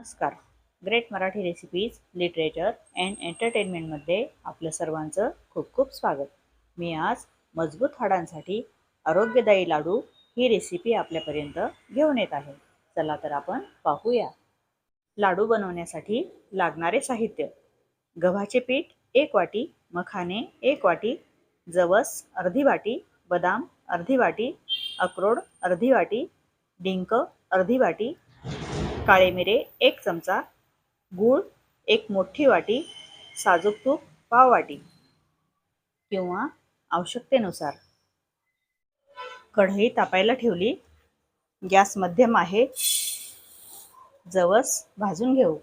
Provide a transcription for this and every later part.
नमस्कार. Great Marathi recipes literature and एंटरटेनमेंटमध्ये आपलं सर्वांचं खूप खूप स्वागत. मी आज मजबूत हाडांसाठी आरोग्यदायी लाडू ही रेसिपी आपल्यापर्यंत घेऊन येत आहे. चला तर आपण पाहूया. लाडू बनवण्यासाठी लागणारे साहित्य. गव्हाचे पीठ एक वाटी मखाने एक वाटी जवस अर्धी वाटी बदाम अर्धी वाटी अक्रोड अर्धी वाटी डिंक अर्धी वाटी काळे मिरे एक चमचा गूळ एक मोठी वाटी साजूक तूप पाव वाटी किंवा आवश्यकतेनुसार. कढई तापायला ठेवली. गॅस मध्यम आहे. जवस भाजून घेऊ.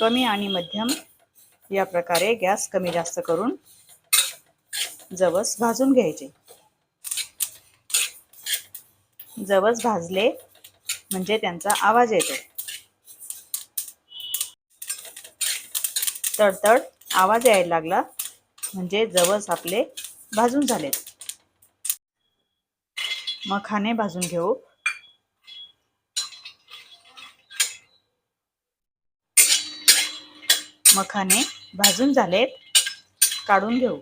कमी आणि मध्यम या प्रकारे गॅस कमी जास्त करून जवस भाजून घ्यायचे. जवस भाजले म्हणजे त्यांचा आवाज येतो. तडतड आवाज यायला लागला म्हणजे जवस आपले भाजून झालेत. मखाने भाजून घेऊ. मखाने भाजून झालेत. काढून घेऊ.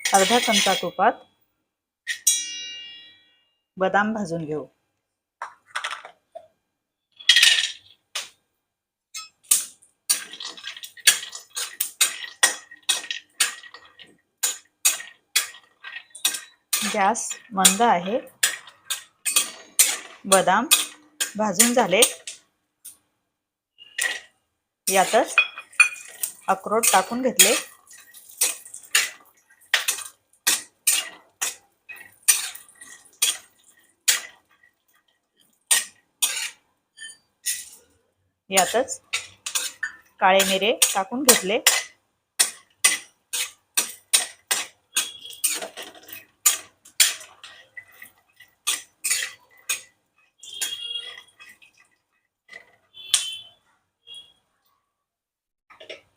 अर्धा चमचा तुपात बदाम भाजून घेऊ. गॅस मंद आहे. बदाम भाजून झालेत. यातच अक्रोड टाकून घेतले. यातच काळे मिरे टाकून घेतले.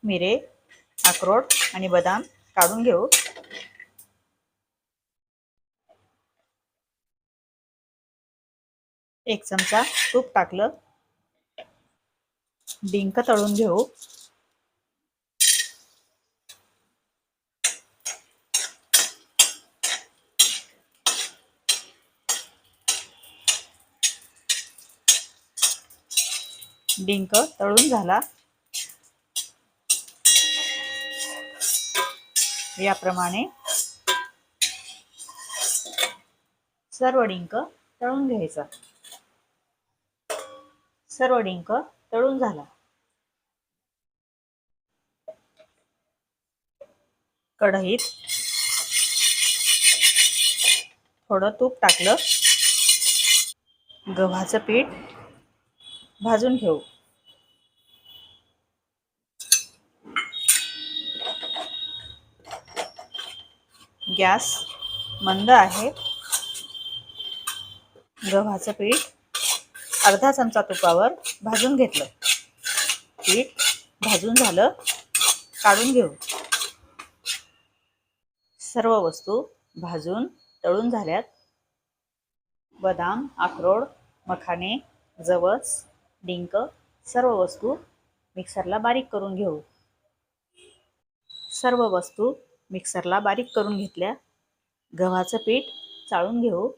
मिरे अक्रोड आणि बदाम काढून घेऊ. एक चमचा तूप टाकलं. डिंक तळून घेऊ. डिंक तळून झाला. याप्रमाणे सर्व डिंक तळून घ्यायचा. सर्व डिंक तळून झाला. कढईत थोडं तूप टाकलं. गव्हाचं पीठ भाजून घेऊ. गॅस मंद आहे. गव्हाचं पीठ अर्धा चमचा तुपावर भाजून घेतलं. पीठ भाजून झालं काढून घेऊ. सर्व वस्तू भाजून तळून झाल्यात. बदाम अक्रोड मखाने जवस डिंक सर्व वस्तू मिक्सरला बारीक करून घेऊ. सर्व वस्तू मिक्सरला बारीक करून घेतल्या. गव्हाचं पीठ चाळून घेऊ.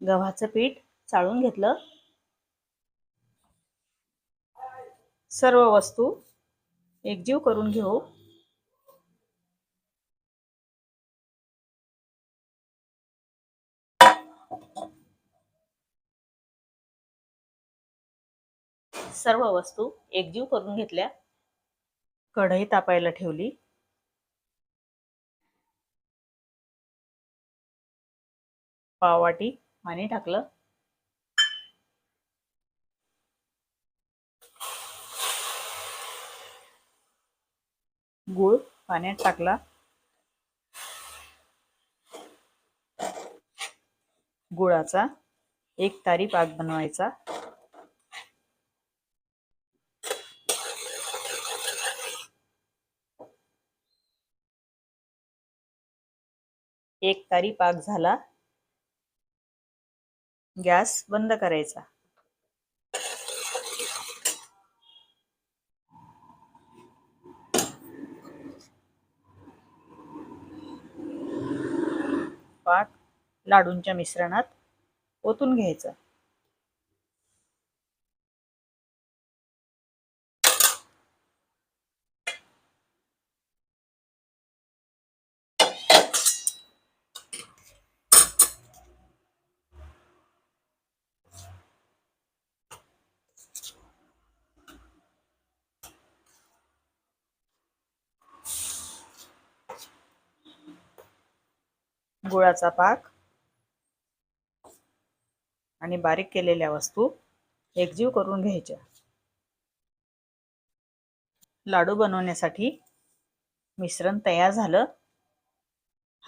गव्हाचं पीठ चाळून घेतलं. सर्व वस्तू एकजीव करून घेऊ. सर्व वस्तू एकजीव करून घेतल्या. कढई तापायला ठेवली. पाववाटी पाणी टाकलं. गूळ पाण्यात टाकला. गुळाचा एक तारी पाक बनवायचा. एक तारी पाक झाला. गॅस बंद करायचा. पाक लाडूंच्या मिश्रणात ओतून घ्यायचा. गुळाचा पाक आणि बारीक केलेल्या वस्तू एकजीव करून घ्यायच्या. लाडू बनवण्यासाठी मिश्रण तयार झालं.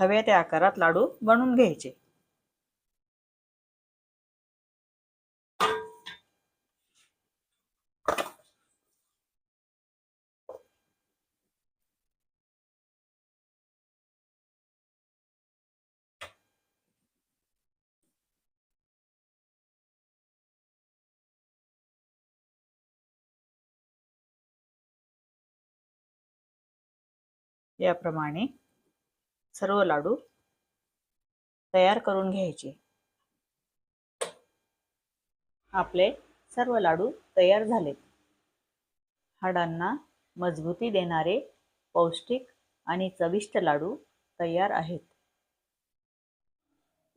हव्या त्या आकारात लाडू बनवून घ्यायचे. याप्रमाणे सर्व लाडू तयार करून घ्यायचे. आपले सर्व लाडू तयार झालेत. हाडांना मजबूती देणारे पौष्टिक आणि चविष्ट लाडू तयार आहेत.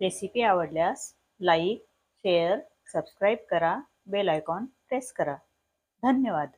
रेसिपी आवडल्यास लाईक शेअर सबस्क्राईब करा बेल आयकॉन प्रेस करा. धन्यवाद.